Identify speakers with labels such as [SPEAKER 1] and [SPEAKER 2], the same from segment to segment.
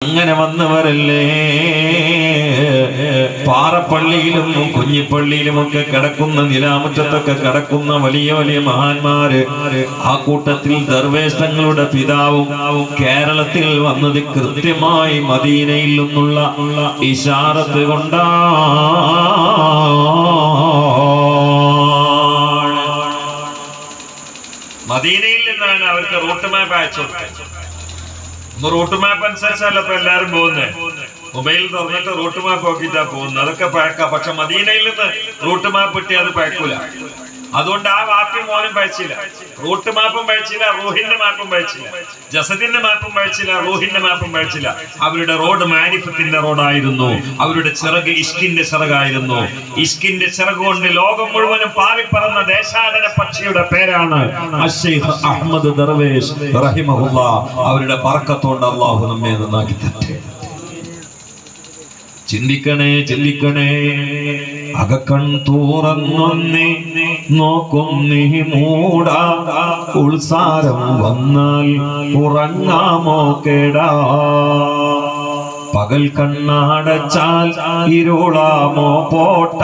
[SPEAKER 1] അങ്ങനെ വന്നവരല്ലേ? പാറപ്പള്ളിയിലും കുഞ്ഞിപ്പള്ളിയിലും ഒക്കെ കിടക്കുന്ന നിലാമുറ്റത്തൊക്കെ കിടക്കുന്ന വലിയ വലിയ മഹാന്മാര് ആ കൂട്ടത്തിൽ ദർവേഷ്ടങ്ങളുടെ പിതാവും കേരളത്തിൽ വന്നത് കൃത്യമായി മദീനയിൽ നിന്നുള്ള ഇഷാറത്ത് കൊണ്ടാ മദീനയിൽ നിന്നാണ് അവർക്ക് റൂട്ട് മാപ്പ് അയച്ചു റൂട്ട് മാപ്പ് അനുസരിച്ചല്ല ഇപ്പൊ എല്ലാരും പോകുന്നത് മൊബൈൽ തുറന്നിട്ട് റൂട്ട് മാപ്പ് നോക്കിയിട്ടാ പോകുന്നത്. അതൊക്കെ പഴക്കാം പക്ഷെ മദീനയിൽ നിന്ന് റൂട്ട് മാപ്പ് കിട്ടിയാൽ അത് പഴക്കൂല അതുകൊണ്ട് ആ വാപ്പി മോനും പഴിച്ചില്ല റൂട്ട് മാപ്പും പഴിച്ചില്ല റൂഹിന്റെ മാപ്പും പഴിച്ചില്ല ജസദിന്റെ മാപ്പും പഴിച്ചില്ല റൂഹിന്റെ മാപ്പും പഴിച്ചില്ല അവരുടെ റോഡ് മാരിഫത്തിന്റെ റോഡായിരുന്നു. അവരുടെ ചിറക് ഇഷ്കിന്റെ ചിറകായിരുന്നു. ഇഷ്കിന്റെ ചിറക് കൊണ്ട് ലോകം മുഴുവനും പാറിപ്പറന്ന ദേശാടന പക്ഷിയുടെ പേരാണ് അഹമ്മദ് ദർവേഷ് റഹിമഹുല്ല. അവരുടെ പറക്കത്തോണ്ട് അള്ളാഹു നമ്മെ നന്നാക്കി തട്ടെ ചിന്തിക്കണേ ചിന്തിക്കണേ അകക്കൺ തുറന്നൊന്നേ നോക്കുന്നേ മൂടാ. ഉത്സാരം വന്നാൽ ഉറങ്ങാമോ കേടാ. പകൽ കണ്ണാടച്ചാൽ ഇരുളാമോ പോട്ട.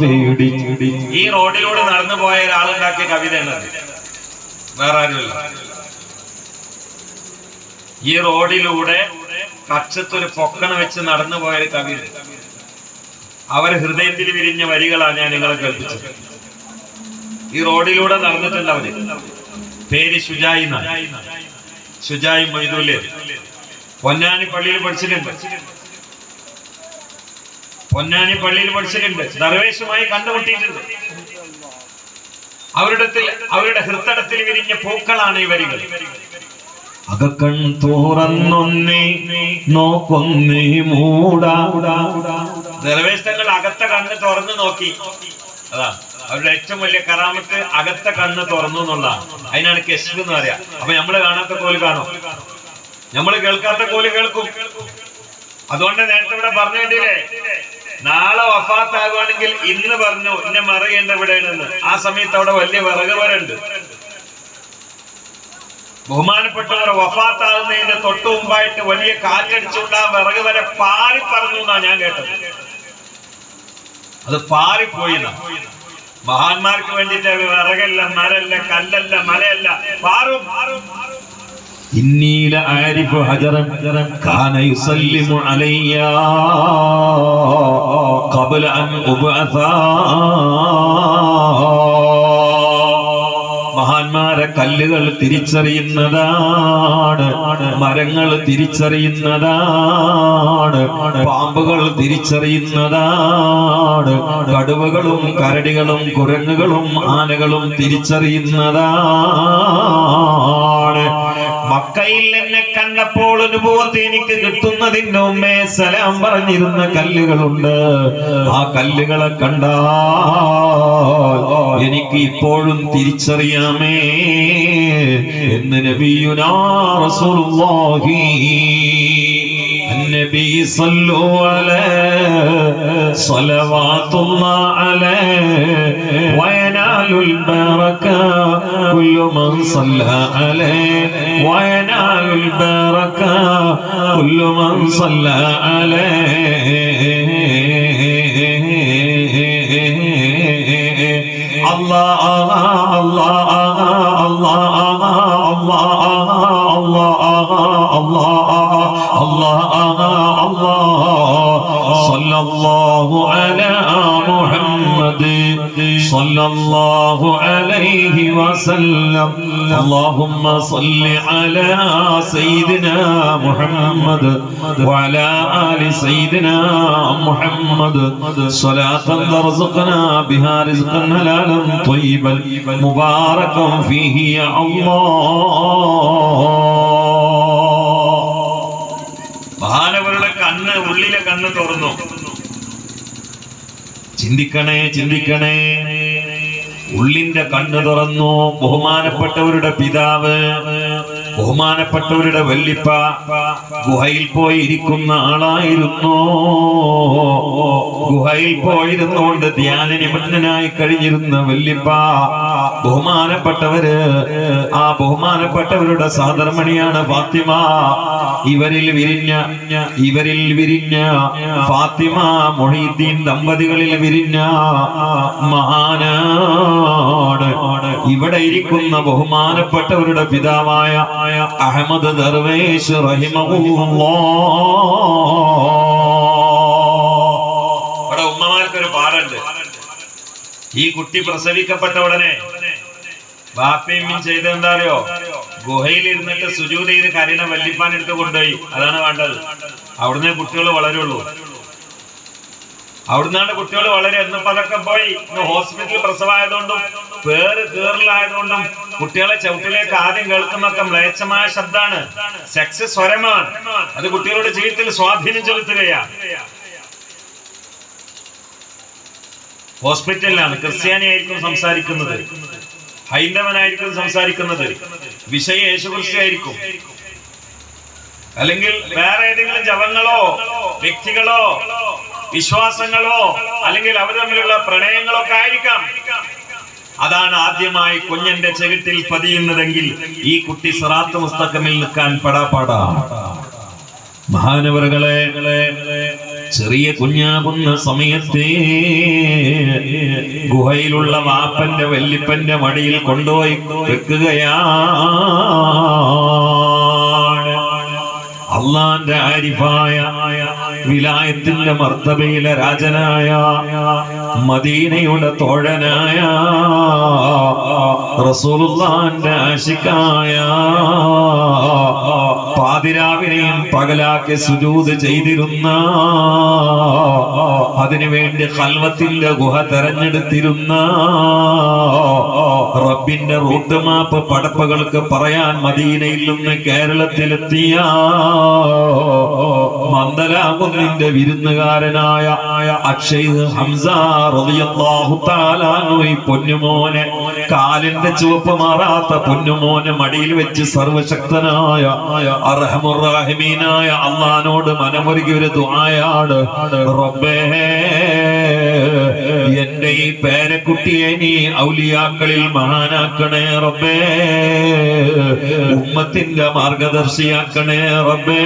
[SPEAKER 1] വീടി. ഈ റോഡിലൂടെ നടന്നു പോയ ഒരാളുണ്ടാക്കിയ കവിത വേറെ ഈ റോഡിലൂടെ കക്ഷത്തൊരു പൊക്കണ വെച്ച് നടന്നു പോയ കവിത. കവി അവർ ഹൃദയത്തിൽ വിരിഞ്ഞ വരികളാണ് ഞാൻ നിങ്ങളെ കേൾപ്പിച്ചത്. ഈ റോഡിലൂടെ നടന്നിട്ടുണ്ട് അവർ? പേര് ഷുജായി. ഷുജായി മൊയ്തൂൽ പൊന്നാനി പള്ളിയിൽ പഠിച്ചിട്ടുണ്ട്. പൊന്നാനി പള്ളിയിൽ പഠിച്ചിട്ടുണ്ട്. ദർവേഷുമായി കണ്ടുമുട്ടിയിട്ടുണ്ട്. അവരുടെ അവരുടെ ഹൃത്തടത്തിൽ വിരിഞ്ഞ പൂക്കളാണ് ഈ വരികൾ. അകക്കൺ തുറന്നൊന്നേ നോക്കൊന്നേ മൂടാ. നിർവേശങ്ങൾ അകത്ത കണ്ണ് തുറന്നു നോക്കി. അതാ അവരുടെ ഏറ്റവും വലിയ കറാമത്ത് അകത്ത കണ്ണ് തുറന്നു എന്നുള്ളതാണ് അതിനാണ് കെസ്ബ് എന്ന് പറയാ. അപ്പൊ നമ്മൾ കാണാത്ത കോൽ കാണും. നമ്മൾ കേൾക്കാത്ത കോൽ കേൾക്കും. അതുകൊണ്ട് നേരത്തെ ഇവിടെ പറഞ്ഞു കേട്ടില്ലേ? നാളെ വഫാത്താകുവാണെങ്കിൽ ഇന്ന് പറഞ്ഞു എന്നെ മറിയേണ്ട ഇവിടെയാണെന്ന്. ആ സമയത്ത് അവിടെ വലിയ വിറക് വരണ്ട് ബഹുമാനപ്പെട്ടവർ വഫാത്താകുന്നതിന്റെ തൊട്ടു മുമ്പായിട്ട് വലിയ കാറ്റടിച്ചുകൊണ്ട് ആ വിറക് വരെ പാറി പറഞ്ഞു എന്നാ ഞാൻ കേട്ടത്. അത് പാറിപ്പോയി എന്നാ. മഹാന്മാർക്ക് വേണ്ടിയിട്ട് വിറകല്ല മരല്ല കല്ലല്ല മലയല്ല പാറും إني لأعرف حجرا كان يسلم علي قبل أن أبعث മഹാന്മാരെ കല്ലുകൾ തിരിച്ചറിയുന്നതാണ് മരങ്ങൾ തിരിച്ചറിയുന്നതാണ് പാമ്പുകൾ തിരിച്ചറിയുന്നതാണ് കടുവകളും കരടികളും കുരങ്ങുകളും ആനകളും തിരിച്ചറിയുന്നതാണ്. മക്കയിൽ എന്നെ കണ്ടപ്പോൾ അനുഭവത്തെ എനിക്ക് കിട്ടുന്നതിന്റെ ഉമ്മേ സലാം പറഞ്ഞിരുന്ന കല്ലുകളുണ്ട്. ആ കല്ലുകളെ കണ്ടാൽ എനിക്ക് ഇപ്പോഴും തിരിച്ചറിയാമേ എന്ന് നബിയുനാ റസൂലുള്ളാഹി النبي صلوا عليه صلوات الله عليه وينال البركة كل من صلى عليه وينال البركة كل من صلى عليه الله الله. صلى الله على محمد. صلى الله عليه وسلم. اللهم صل على سيدنا محمد وعلى آل سيدنا محمد. صلاة ترزقنا بها رزقا حلالا طيبا مباركا فيه يا الله. കണ്ണ് തുറന്നു. ചിന്തിക്കണേ ചിന്തിക്കണേ. ഉള്ളിന്റെ കണ്ണ് തുറന്നു. ബഹുമാനപ്പെട്ടവരുടെ പിതാവ്. ബഹുമാനപ്പെട്ടവരുടെ വല്ലിപ്പ ഗുഹയിൽ പോയിരിക്കുന്ന ആളായിരുന്നു? ഗുഹയിൽ പോയിരുന്നുകൊണ്ട് ധ്യാന നിമഗ്നനായി കഴിഞ്ഞിരുന്ന വല്ലിപ്പ ബഹുമാനപ്പെട്ടവര് ആ ബഹുമാനപ്പെട്ടവരുടെ സാധർമണിയാണ് ഫാത്തിമ. ഇവരിൽ വിരിഞ്ഞ ഇവരിൽ വിരിഞ്ഞ ഫാത്തിമ മൊഹീദ്ദീൻ ദമ്പതികളിൽ വിരിഞ്ഞ മഹാനാണ്. ഇവിടെ ഇരിക്കുന്ന ബഹുമാനപ്പെട്ടവരുടെ പിതാവായ അഹമ്മദ് ദർവേഷ് ഇവിടെ ഉമ്മമാർക്കൊരു പാടുണ്ട്. ഈ കുട്ടി പ്രസവിക്കപ്പെട്ട ഉടനെ ബാപ്പയും ചെയ്തെന്താറിയോ? ഗുഹയിൽ ഇരുന്നിട്ട് സുജൂത് ചെയ്ത് കരീന വല്ലിപ്പാൻ എടുത്ത് കൊണ്ടുപോയി. അതാണ് വേണ്ടത്. അവിടുന്ന് കുട്ടികൾ വളരുള്ളൂ. അവിടുന്നാണ് കുട്ടികൾ വളരെ എന്ന് അതൊക്കെ പോയി. ഹോസ്പിറ്റലിൽ പ്രസവമായതുകൊണ്ടും പേര് കീറലായതുകൊണ്ടും കുട്ടികളെ ചവിട്ടിലേക്ക് ആദ്യം കേൾക്കുന്നൊക്കെ മ്ലേച്ഛമായ ശബ്ദമാണ്. സെക്സ് സ്വരമാണ്. അത് കുട്ടികളുടെ ജീവിതത്തിൽ സ്വാധീനം ചെലുത്തുകയാണ് ഹോസ്പിറ്റലിലാണ് ക്രിസ്ത്യാനി ആയിരിക്കും സംസാരിക്കുന്നത്. ഹൈന്ദവനായിരിക്കും സംസാരിക്കുന്നത്. വിഷയ യേശുക്രിസ്തു ആയിരിക്കും. അല്ലെങ്കിൽ വേറെ ഏതെങ്കിലും ജപങ്ങളോ വ്യക്തികളോ വിശ്വാസങ്ങളോ അല്ലെങ്കിൽ അവർ തമ്മിലുള്ള പ്രണയങ്ങളോ ഒക്കെ ആയിരിക്കാം. അതാണ് ആദ്യമായി കുഞ്ഞന്റെ ചെകിട്ടിൽ പതിയുന്നതെങ്കിൽ ഈ കുട്ടി സിറാത്ത് മുസ്തഖമിൽ നിൽക്കാൻ പടാപാടാ മഹാനവറുകളെ ചെറിയ കുഞ്ഞാകുന്ന സമയത്തെ ഗുഹയിലുള്ള വാപ്പന്റെ വല്ലിപ്പന്റെ മടിയിൽ കൊണ്ടുപോയി വെക്കുകയാണ്. അള്ളാന്റെ ആരിഫായ വിലായത്തിന്റെ മർത്തബയിലെ രാജനായ മദീനയുടെ തോഴനായ റസൂലുള്ളാന്റെ ആശിക്കായ പാതിരാവിനെയും പകലാക്കി സുജൂത് ചെയ്തിരുന്ന അതിനുവേണ്ടി ഹൽവത്തിന്റെ ഗുഹ തെരഞ്ഞെടുത്തിരുന്ന റബ്ബിന്റെ റൂട്ട് മാപ്പ് പടപ്പുകൾക്ക് പറയാൻ മദീനയിൽ നിന്ന് കേരളത്തിലെത്തിയ മന്ദലാകുന്നിന്റെ വിരുന്നുകാരനായ അക്ഷയ് ഹംസ പൊന്നുമോനെ കാലിന്റെ ചുവപ്പ് മാറാത്ത പൊന്നുമോനെ മടിയിൽ വെച്ച് സർവശക്തനായ അർഹമുറാഹിമീനായ അള്ളഹാനോട് മനമൊരുക്കി ഒരു ദുആയാണ്. റബ്ബേ എന്റെ ഈ പേരക്കുട്ടിയെ നീ ഔലിയാക്കളിൽ മഹാനാക്കണേ റബ്ബേ. ഉമ്മത്തിന്റെ മാർഗദർശിയാക്കണേ റബ്ബേ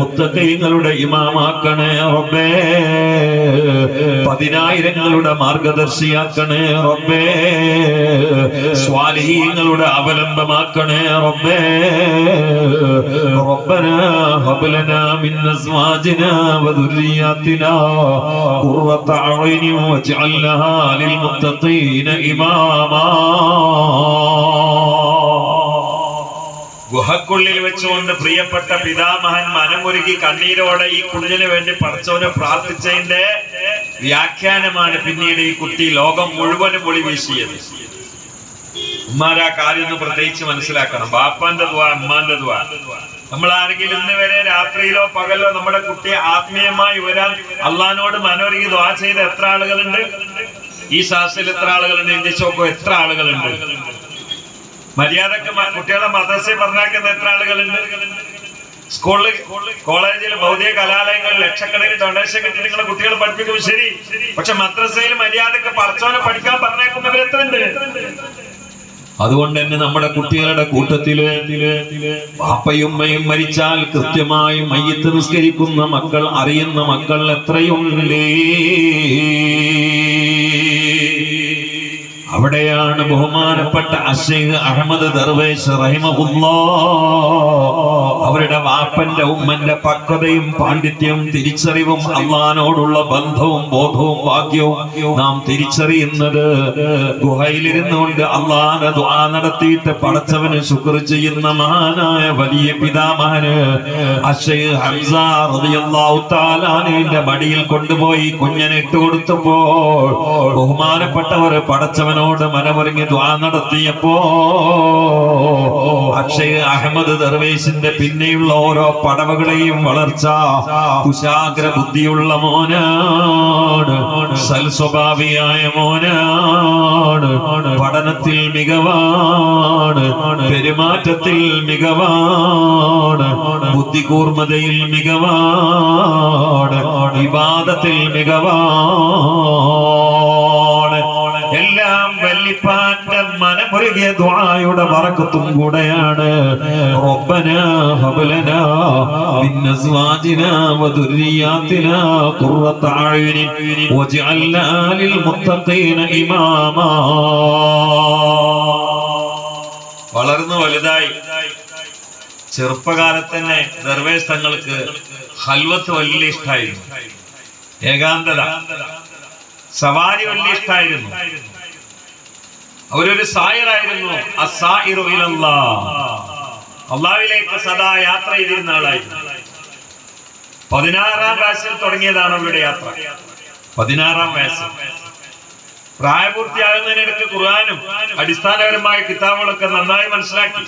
[SPEAKER 1] മുത്തക്കൈങ്ങളുടെ ഇമാമാക്കണേ റബ്ബേ പതിനായിരങ്ങളുടെ മാർഗദർശിയാക്കണേ റബ്ബേ സ്വാലിഹീങ്ങളുടെ അവലംബമാക്കണേ റബ്ബേ ربنا هب لنا من ازواجنا وذرياتنا قرة اعين واجعلنا للمتقين اماما ഗുഹക്കുള്ളിൽ വെച്ചുകൊണ്ട് പ്രിയപ്പെട്ട പിതാമഹൻ മനമൊരുക്കി കണ്ണീരോടെ ഈ കുഞ്ഞിന് വേണ്ടി പഠിച്ചവനെ പ്രാർത്ഥിച്ചതിന്റെ വ്യാഖ്യാനമാണ് പിന്നീട് ഈ കുട്ടി ലോകം മുഴുവനും ഒളി വീശിയത്. ഉമ്മാരാ കാര്യം ഒന്ന് പ്രത്യേകിച്ച് മനസ്സിലാക്കണം. ബാപ്പാന്റെ ദ്വാ അമ്മാന്റെ ദ്വാ. നമ്മൾ ആരെങ്കിലും ഇന്ന് വരെ രാത്രിയിലോ പകലോ നമ്മുടെ കുട്ടിയെ ആത്മീയമായി വരാൻ അള്ളഹാനോട് മനോരുകി ദ്വാ ചെയ്ത എത്ര ആളുകളുണ്ട്? ഈ ശാസ്ത്രത്തിൽ എത്ര ആളുകളുണ്ട്? ഇന്ത്യ ചോക്കോ എത്ര ആളുകളുണ്ട്? മര്യാദയ്ക്ക് കുട്ടികളെ മദ്രസയിൽ പറഞ്ഞാക്കുന്ന എത്ര ആളുകളുണ്ട്? സ്കൂളിൽ കോളേജിൽ ഭൗതിക കലാലയങ്ങളിൽ ലക്ഷക്കണക്കിന് ഡൊണേഷൻ കിട്ടി നിങ്ങളെ കുട്ടികളെ പഠിപ്പിക്കും ശരി. പക്ഷെ മദ്രസയിൽ മര്യാദയ്ക്ക് പഠിച്ചവനെ പഠിക്കാൻ പറഞ്ഞേക്കുന്നവർ എത്ര അതുകൊണ്ട് തന്നെ നമ്മുടെ കുട്ടികളുടെ കൂട്ടത്തിൽ പാപ്പയും മരിച്ചാൽ കൃത്യമായി മയ്യത്ത് നിസ്കരിക്കുന്ന മക്കൾ അറിയുന്ന മക്കൾ എത്രയുണ്ട്? അവിടെയാണ് ബഹുമാനപ്പെട്ട അഷേഖ് അഹമ്മദ് ദർവേശ് റഹിമഹുല്ലോ അവരുടെ വാപ്പന്റെ ഉമ്മന്റെ പക്വതയും പാണ്ഡിത്യവും തിരിച്ചറിവും അള്ളഹാനോടുള്ള ബന്ധവും ബോധവും ഭാഗ്യവും നാം തിരിച്ചറിയുന്നത്. ഗുഹയിലിരുന്നുകൊണ്ട് അള്ളാഹന ദ്വാ നടത്തിയിട്ട് പടച്ചവന് ശുക്ർ ചെയ്യുന്ന മഹാനായ വലിയ പിതാമഹന് അഷയ് ഹംസ മടിയിൽ കൊണ്ടുപോയി കുഞ്ഞനെ ഇട്ടുകൊടുത്തപ്പോൾ ബഹുമാനപ്പെട്ടവർ പടച്ചവനോട് മനമൊരുങ്ങി ദ്വാ നടത്തിയപ്പോ അക്ഷയ് അഹമ്മദ് ദർവേശിന്റെ പിന്നെയുള്ള ഓരോ പടവകളെയും വളർച്ച കുശാഗ്ര ബുദ്ധിയുള്ള മോനാണ്. സൽസ്വഭാവിയായ മോനാണ്. പഠനത്തിൽ മികവാണ്. പെരുമാറ്റത്തിൽ മികവാണ്. ബുദ്ധികൂർമ്മതയിൽ മികവാണ്. വിവാദത്തിൽ മികവാണ്. വല്ലിപ്പാന്റെ മനമുരുകിയ ദ്വായുടെ വറക്കത്തും കൂടെയാണ് ربنا هب لنا من ازواجنا وذرياتنا قرة اعين واجعلنا للمتقين اماما വളർന്നു വലുതായി ചെറുപ്പകാലത്ത് തന്നെ ദർവേസ് തങ്ങൾക്ക് ഹൽവത്ത് വലിയ ഇഷ്ടമായിരുന്നു ഏകാന്തത സവാരി വലിയ ഇഷ്ടമായിരുന്നു അവരൊരു സായറായിരുന്നു. അള്ളാവിലേക്ക് സദാ യാത്ര ചെയ്തിരുന്ന ആളായിരുന്നു പതിനാറാം വയസ്സിൽ തുടങ്ങിയതാണ് അവരുടെ യാത്ര. പതിനാറാം വയസ്സിൽ പ്രായപൂർത്തിയാകുന്നതിനിടയ്ക്ക് ഖുർആാനും അടിസ്ഥാനപരമായ കിതാബുകളൊക്കെ നന്നായി മനസ്സിലാക്കി.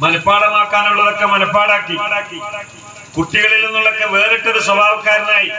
[SPEAKER 1] മനഃപ്പാടമാക്കാനുള്ളതൊക്കെ മനഃപ്പാടാക്കി. കുട്ടികളിൽ നിന്നുള്ളൊക്കെ വേറിട്ടൊരു സ്വഭാവക്കാരനായി.